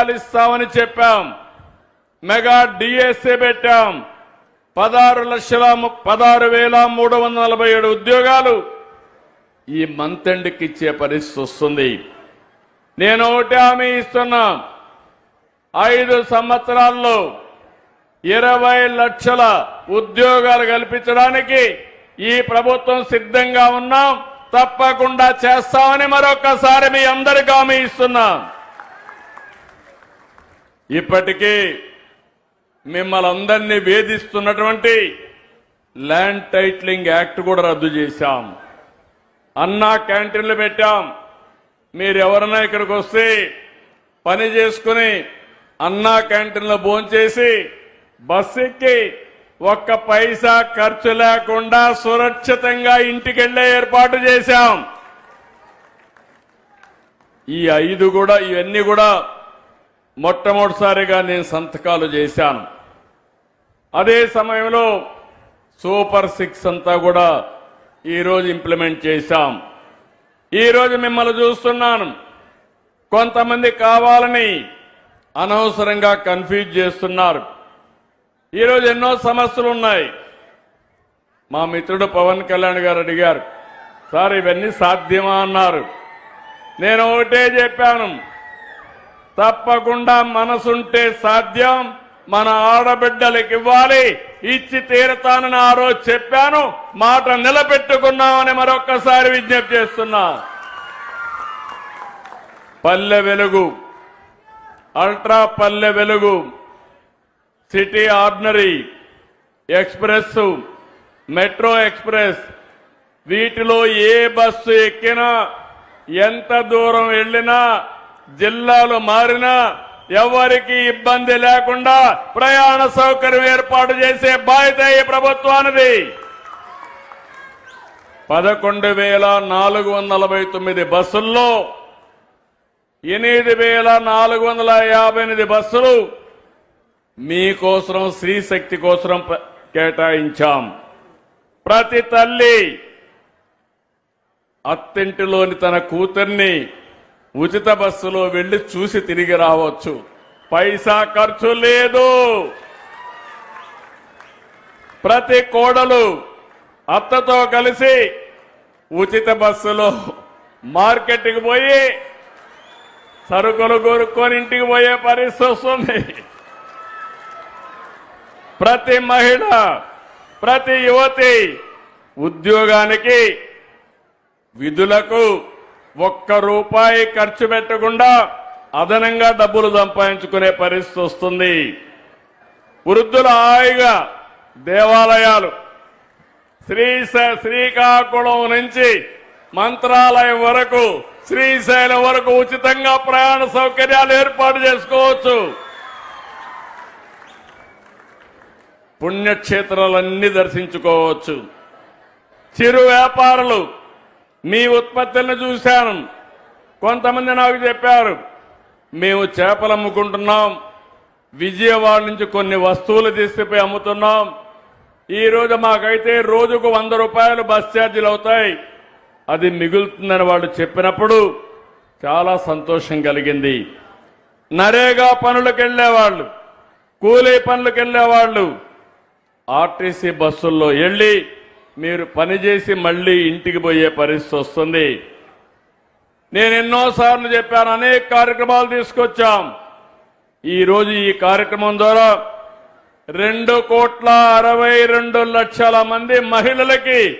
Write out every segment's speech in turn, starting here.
ఇస్తామని చెప్పాం. Mega DSA పెట్టాం. పదహారు లక్షల పదహారు వేల మూడు వందల నలభై ఏడు ఉద్యోగాలు ఈ మంత్ ఎండ్కి ఇచ్చే పరిస్థితి వస్తుంది. నేను ఒకటి హామీ ఇస్తున్నా. ఐదు సంవత్సరాల్లో ఇరవై లక్షల ఉద్యోగాలు కల్పించడానికి ఈ ప్రభుత్వం సిద్ధంగా ఉన్నాం. తప్పకుండా చేస్తామని మరొకసారి మీ అందరికీ హామీ ఇస్తున్నాం. ఇప్పటికీ మిమ్మల్ని అందరినీ వేధిస్తున్నటువంటి ల్యాండ్ టైట్లింగ్ యాక్ట్ కూడా రద్దు చేశాం. అన్నా క్యాంటీన్లు పెట్టాం. మీరు ఎవరైనా ఇక్కడికి వస్తే పని చేసుకుని అన్నా క్యాంటీన్లో భోంచేసి బస్సు ఎక్కి ఒక్క పైసా ఖర్చు లేకుండా సురక్షితంగా ఇంటికి వెళ్ళే ఏర్పాటు చేశాం. ఈ ఐదు కూడా ఇవన్నీ కూడా మొట్టమొదటిసారిగా నేను సంతకాలు చేశాను. అదే సమయంలో సూపర్ సిక్స్ అంతా కూడా ఈరోజు ఇంప్లిమెంట్ చేశాం. ఈరోజు మిమ్మల్ని చూస్తున్నాను. కొంతమంది కావాలని అనవసరంగా కన్ఫ్యూజ్ చేస్తున్నారు. ఈరోజు ఎన్నో సమస్యలు ఉన్నాయి. మా మిత్రుడు పవన్ కళ్యాణ్ గారు అడిగారు సార్ ఇవన్నీ సాధ్యమా? అన్నారు. నేను ఒకటే చెప్పాను తప్పకుండా మనసుంటే సాధ్యం. మన ఆడబిడ్డలకు ఇవ్వాలి. ఇచ్చి తీరతానని ఆ రోజు చెప్పాను. మాట నిలబెట్టుకున్నామని మరొక్కసారి విజ్ఞప్తి చేస్తున్నా. పల్లె Velugu. Ultra Palle Velugu. City ordinary express metro express. వీటిలో ఏ బస్సు ఎక్కినా ఎంత దూరం వెళ్ళినా జిల్లాలు మారినా ఎవరికి ఇబ్బంది లేకుండా ప్రయాణ సౌకర్యం ఏర్పాటు చేసే బాధ్యత ఈ ప్రభుత్వానిది. పదకొండు వేల నాలుగు వందల నలభై తొమ్మిది బస్సుల్లో ఎనిమిది వేల నాలుగు వందల యాభై ఎనిమిది బస్సులు మీకోసం స్త్రీశక్తి కోసం కేటాయించాం. ప్రతి తల్లి అత్తింటిలోని తన కూతుర్ని ఉచిత బస్సులో వెళ్ళి చూసి తిరిగి రావచ్చు. పైసా ఖర్చు లేదు. ప్రతి కోడలు అత్తతో కలిసి ఉచిత బస్సులో మార్కెట్కి పోయి సరుకులు కొనుక్కొని ఇంటికి పోయే పరిస్థితి వస్తుంది. ప్రతి మహిళ ప్రతి యువతి ఉద్యోగానికి విధులకు ఒక్క రూపాయి ఖర్చు పెట్టకుండా అదనంగా డబ్బులు సంపాదించుకునే పరిస్థితి వస్తుంది. వృద్ధుల హాయిగా దేవాలయాలు శ్రీ శ్రీకాకుళం నుంచి మంత్రాలయం వరకు శ్రీశైలం వరకు ఉచితంగా ప్రయాణ సౌకర్యాలు ఏర్పాటు చేసుకోవచ్చు. పుణ్యక్షేత్రాలన్నీ దర్శించుకోవచ్చు. చిరు వ్యాపారులు మీ ఉత్పత్తులను చూశాను. కొంతమంది నాకు చెప్పారు మేము చేపలు అమ్ముకుంటున్నాం. విజయవాడ నుంచి కొన్ని వస్తువులు తీసుకుపోయి అమ్ముతున్నాం. ఈరోజు మాకైతే రోజుకు వంద రూపాయలు బస్ ఛార్జీలు అవుతాయి. అది మిగులుతుందని వాళ్ళు చెప్పినప్పుడు చాలా సంతోషం కలిగింది. నరేగా పనులకు వెళ్ళేవాళ్ళు కూలీ పనులకు వెళ్ళేవాళ్ళు ఆర్టీసీ బస్సుల్లో వెళ్ళి మీరు పనిచేసి మళ్ళీ ఇంటికి పోయే పరిస్థితి వస్తుంది. నేను ఎన్నోసార్లు చెప్పాను అనేక కార్యక్రమాలు తీసుకొచ్చాం. ఈరోజు ఈ కార్యక్రమం ద్వారా రెండు కోట్ల అరవై రెండు లక్షల మంది మహిళలకి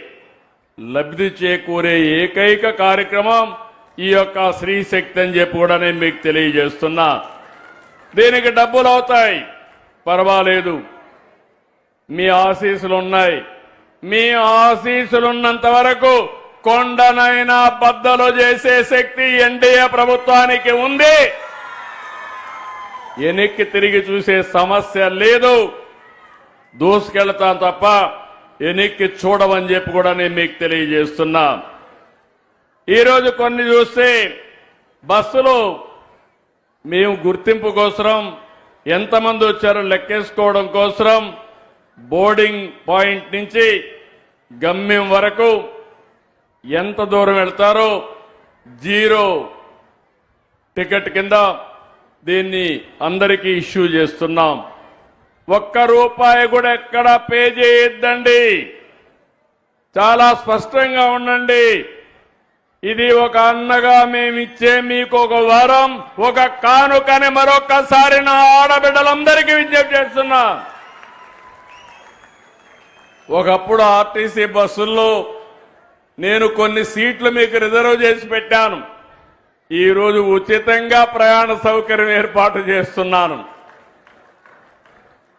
లబ్ధి చేకూరే ఏకైక కార్యక్రమం ఈ యొక్క స్త్రీ శక్తి అని చెప్పి కూడా నేను మీకు తెలియజేస్తున్నా. దీనికి డబ్బులు అవుతాయి. పర్వాలేదు. మీ ఆశీస్సులు ఉన్నాయి. మీ ఆశీస్సులున్నంత వరకు కొండనైనా బద్దలు చేసే శక్తి ఎన్డీఏ ప్రభుత్వానికి ఉంది. వెనక్కి తిరిగి చూసే సమస్య లేదు. దూసుకెళ్తాం తప్ప వెనక్కి చూడమని చెప్పి కూడా నేను మీకు తెలియజేస్తున్నా. ఈరోజు కొన్ని చూస్తే బస్సులు మేము గుర్తింపు కోసం ఎంతమంది వచ్చారో లెక్కేసుకోవడం కోసం బోర్డింగ్ పాయింట్ నుంచి గమ్యం వరకు ఎంత దూరం వెళ్తారో జీరో టికెట్ కింద దీన్ని అందరికీ ఇష్యూ చేస్తున్నాం. ఒక్క రూపాయి కూడా ఎక్కడ పే చేయొద్దండి. చాలా స్పష్టంగా ఉండండి. ఇది ఒక అన్నగా మేమిచ్చే మీకు ఒక వారం ఒక కానుకని మరొకసారి నా ఆడబిడ్డలందరికీ విజ్ఞప్తి చేస్తున్నా. ఒకప్పుడు ఆర్టీసీ బస్సుల్లో నేను కొన్ని సీట్లు మీకు రిజర్వ్ చేసి పెట్టాను. ఈరోజు ఉచితంగా ప్రయాణ సౌకర్యం ఏర్పాటు చేస్తున్నాను.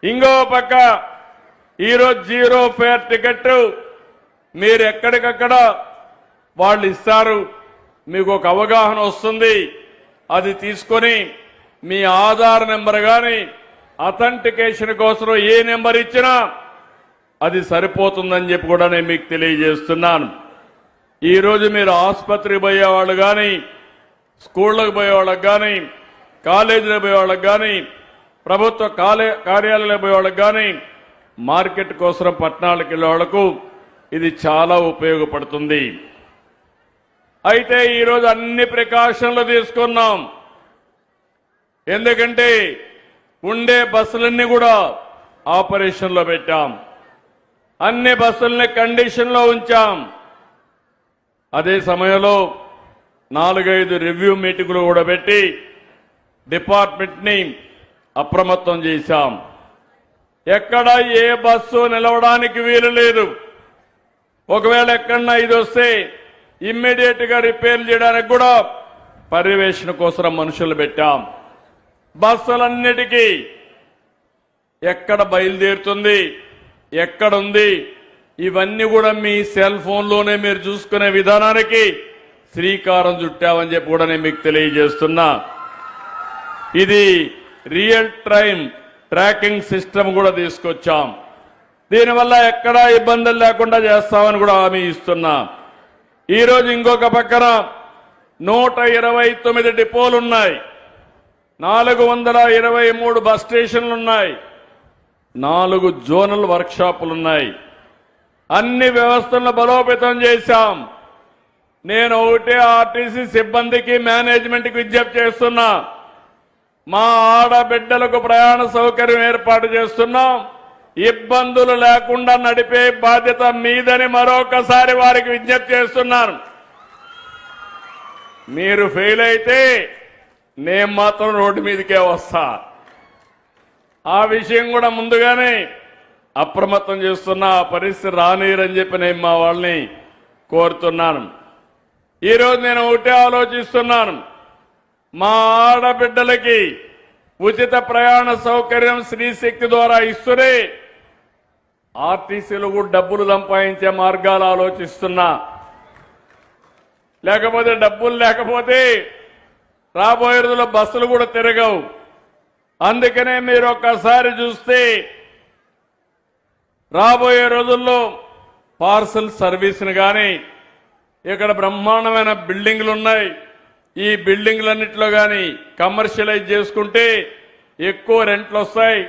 ఇంకో పక్క ఈరోజు జీరో ఫేర్ టికెట్ మీరు ఎక్కడికక్కడ వాళ్ళు ఇస్తారు. మీకు ఒక అవగాహన వస్తుంది. అది తీసుకొని మీ ఆధార్ నెంబర్ కానీ అథెంటికేషన్ కోసం ఏ నెంబర్ ఇచ్చినా అది సరిపోతుందని చెప్పి కూడా నేను మీకు తెలియజేస్తున్నాను. ఈరోజు మీరు ఆసుపత్రికి పోయేవాళ్ళు కానీ స్కూళ్ళకు పోయేవాళ్ళకి కానీ కాలేజీలకు పోయేవాళ్ళకి కానీ ప్రభుత్వ కాలే కార్యాలయాలకు పోయేవాళ్ళకి కానీ మార్కెట్ కోసం పట్టణాలకు వెళ్ళేవాళ్ళకు ఇది చాలా ఉపయోగపడుతుంది. అయితే ఈరోజు అన్ని ప్రికాషన్లు తీసుకున్నాం. ఎందుకంటే ఉండే బస్సులన్నీ కూడా ఆపరేషన్లో పెట్టాం. అన్ని బస్సుల్ని కండిషన్లో ఉంచాం. అదే సమయంలో నాలుగైదు రివ్యూ మీటింగులు కూడా పెట్టి డిపార్ట్మెంట్ని అప్రమత్తం చేశాం. ఎక్కడ ఏ బస్సు నిలవడానికి వీలు లేదు. ఒకవేళ ఎక్కడన్నా ఇది వస్తే ఇమ్మీడియట్గా రిపేర్ చేయడానికి కూడా పర్యవేక్షణ కోసం మనుషులు పెట్టాం. బస్సులన్నిటికీ ఎక్కడ బయలుదేరుతుంది? ఎక్కడుంది? ఇవన్నీ కూడా మీ సెల్ ఫోన్లోనే మీరు చూసుకునే విధానానికి శ్రీకారం చుట్టామని చెప్పి కూడా నేను మీకు తెలియజేస్తున్నా. ఇది రియల్ టైం ట్రాకింగ్ సిస్టమ్ కూడా తీసుకొచ్చాం. దీనివల్ల ఎక్కడా ఇబ్బందులు లేకుండా చేస్తామని కూడా హామీ ఇస్తున్నా. ఈరోజు ఇంకొక పక్కన నూట ఇరవై తొమ్మిది డిపోలు ఉన్నాయి నాలుగు వందల ఇరవై మూడు బస్ స్టేషన్లు ఉన్నాయి నాలుగు జోనల్ వర్క్షాపులు ఉన్నాయి అన్ని వ్యవస్థలను బలోపేతం చేశాం. నేను ఒకటే ఆర్టీసీ సిబ్బందికి మేనేజ్మెంట్కి విజ్ఞప్తి చేస్తున్నా. మా ఆడబిడ్డలకు ప్రయాణ సౌకర్యం ఏర్పాటు చేస్తున్నాం. ఇబ్బందులు లేకుండా నడిపే బాధ్యత మీదని మరొకసారి వారికి విజ్ఞప్తి చేస్తున్నాను. మీరు ఫెయిల్ అయితే నేను మాత్రం రోడ్డు మీదకే వస్తాను ఆ విషయం కూడా ముందుగానే అప్రమత్తం చేస్తున్నా ఆ పరిస్థితి రానీరని చెప్పి నేను మా వాళ్ళని కోరుతున్నాను. ఈరోజు నేను ఒకటే ఆలోచిస్తున్నాను. మా ఆడబిడ్డలకి ఉచిత ప్రయాణ సౌకర్యం శ్రీశక్తి ద్వారా ఇస్తూనే ఆర్టీసీలు కూడా డబ్బులు సంపాదించే మార్గాలు ఆలోచిస్తున్నా. లేకపోతే డబ్బులు లేకపోతే రాబోయే రోజుల్లో బస్సులు కూడా తిరగవు. అందుకనే మీరు ఒక్కసారి చూస్తే రాబోయే రోజుల్లో పార్సల్ సర్వీస్ని కానీ ఇక్కడ బ్రహ్మాండమైన బిల్డింగ్లు ఉన్నాయి ఈ బిల్డింగ్లన్నింటిలో కానీ కమర్షియలైజ్ చేసుకుంటే ఎక్కువ రెంట్లు వస్తాయి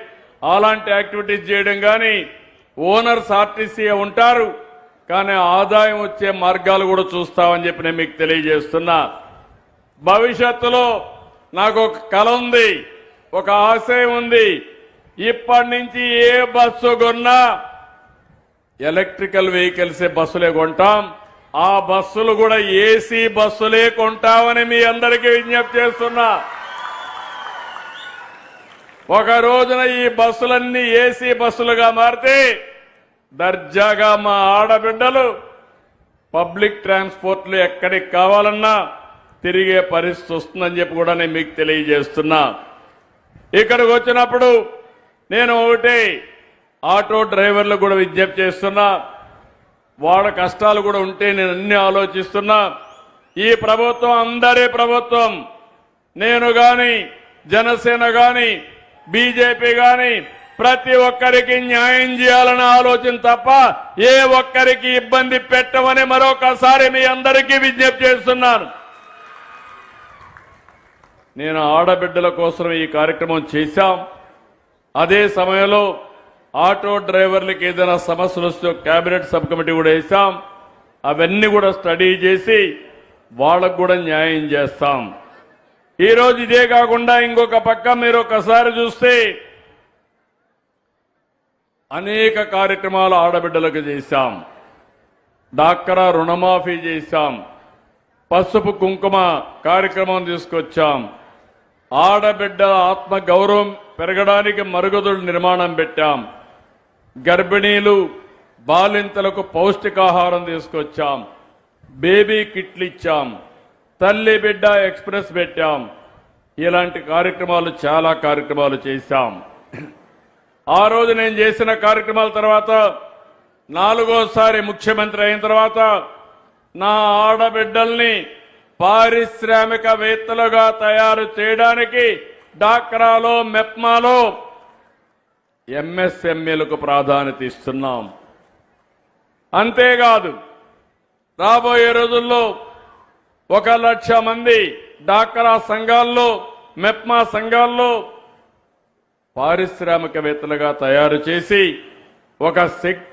అలాంటి యాక్టివిటీస్ చేయడం కానీ ఓనర్స్ ఆర్టీసీ ఉంటారు. కానీ ఆదాయం వచ్చే మార్గాలు కూడా చూస్తామని చెప్పి నేను మీకు తెలియజేస్తున్నా. భవిష్యత్తులో నాకు ఒక కల ఉంది. ఒక ఆశయం ఉంది. ఇప్పటి నుంచి ఏ బస్సు కొన్నా ఎలక్ట్రికల్ వెహికల్స్ బస్సులే కొంటాం. ఆ బస్సులు కూడా ఏసీ బస్సులే కొంటామని మీ అందరికీ విజ్ఞప్తి చేస్తున్నా. ఒక రోజున ఈ బస్సులన్నీ ఏసీ బస్సులుగా మారితే దర్జాగా మా ఆడబిడ్డలు పబ్లిక్ ట్రాన్స్పోర్ట్లు ఎక్కడికి కావాలన్నా తిరిగే పరిస్థితి వస్తుందని చెప్పి కూడా నేను మీకు తెలియజేస్తున్నా. ఇక్కడికి వచ్చినప్పుడు నేను ఒకటి ఆటో డ్రైవర్లు కూడా విజ్ఞప్తి చేస్తున్నా. వాళ్ళ కష్టాలు కూడా ఉంటే నేను అన్ని ఆలోచిస్తున్నా. ఈ ప్రభుత్వం అందరి ప్రభుత్వం నేను కానీ జనసేన కానీ బీజేపీ కానీ ప్రతి ఒక్కరికి న్యాయం చేయాలన్న ఆలోచన తప్ప ఏ ఒక్కరికి ఇబ్బంది పెట్టమని మరొకసారి మీ అందరికీ విజ్ఞప్తి చేస్తున్నాను. నేను ఆడబిడ్డల కోసం ఈ కార్యక్రమం చేశాం. అదే సమయంలో ఆటో డ్రైవర్లకు ఏదైనా సమస్యలు వస్తే కేబినెట్ సబ్ కమిటీ కూడా వేసాం అవన్నీ కూడా స్టడీ చేసి వాళ్ళకు కూడా న్యాయం చేస్తాం. ఈ రోజు ఇదే కాకుండా ఇంకొక పక్క మీరు ఒకసారి చూస్తే అనేక కార్యక్రమాలు ఆడబిడ్డలకు చేశాం. డాక్రా రుణమాఫీ చేశాం. పసుపు కుంకుమ కార్యక్రమం తీసుకొచ్చాం. ఆడబిడ్డ ఆత్మ గౌరవం పెరగడానికి మరుగుదొడ్ల నిర్మాణం పెట్టాం. గర్భిణీలు బాలింతలకు పౌష్టికాహారం తీసుకొచ్చాం. బేబీ కిట్లు ఇచ్చాం. తల్లి బిడ్డ ఎక్స్ప్రెస్ పెట్టాం. ఇలాంటి కార్యక్రమాలు చాలా కార్యక్రమాలు చేశాం. ఆ రోజు నేను చేసిన కార్యక్రమాల తర్వాత నాలుగోసారి ముఖ్యమంత్రి అయిన తర్వాత నా ఆడబిడ్డల్ని పారిశ్రామికవేత్తలుగా తయారు చేయడానికి డాక్రాలో మెప్మాలో ఎంఎస్ఎంఈలకు ప్రాధాన్యత ఇస్తున్నాం. అంతేకాదు రాబోయే రోజుల్లో ఒక లక్ష మంది డాక్రా సంఘాల్లో మెప్మా సంఘాల్లో పారిశ్రామికవేత్తలుగా తయారు చేసి ఒక శక్తి